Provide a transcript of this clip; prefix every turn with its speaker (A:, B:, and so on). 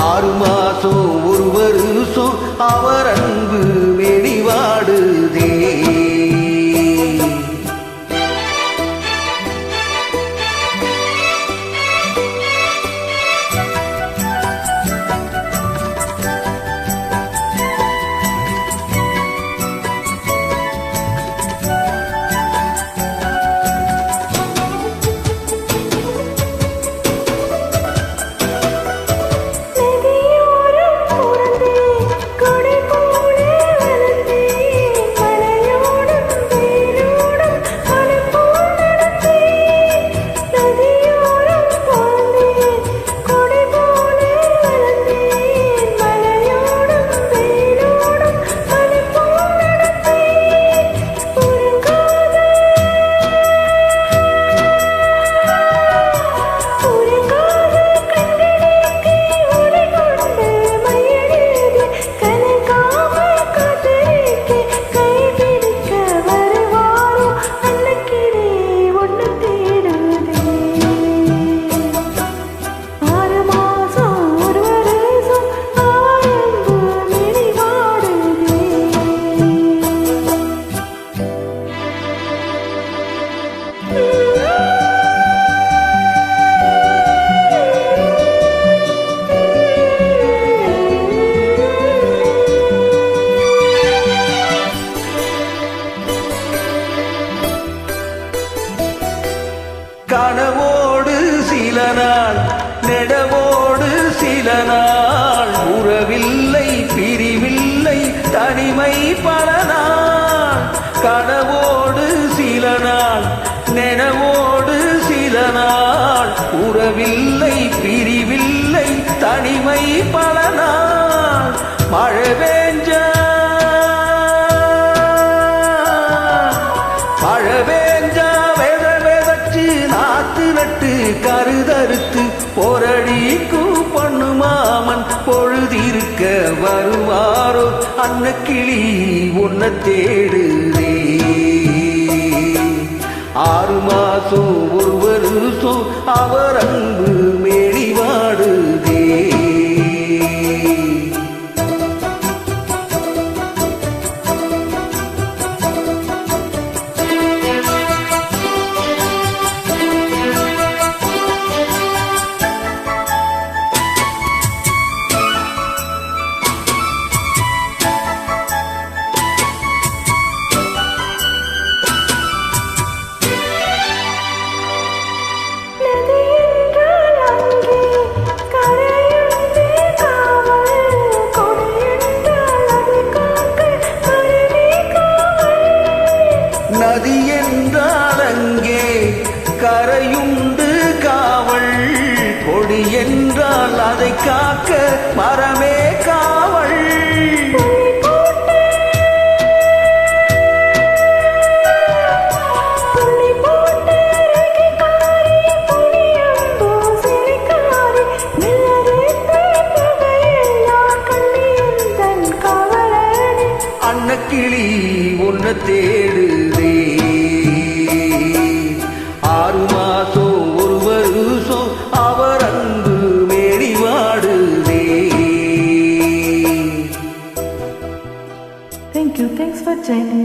A: ஆறுமா தனிமை பல நாள் மழை பெஞ்ச மழை பெஞ்ச வெத நாத்து நட்டு கருதறுத்து போரடிக்கும் பொண்ணு மாமன் பொழுதிருக்க வருவாரோ? அன்ன கிளி உன்னை தேடுதே. ஆறு மாசம் ஒரு வருஷம் அவர் அன்பு மே
B: நதி என்றால் அங்கே கரையுண்டு காவல். கொடி என்றால் அதை காக்க
A: மரமே காவல்.
C: தேடு say.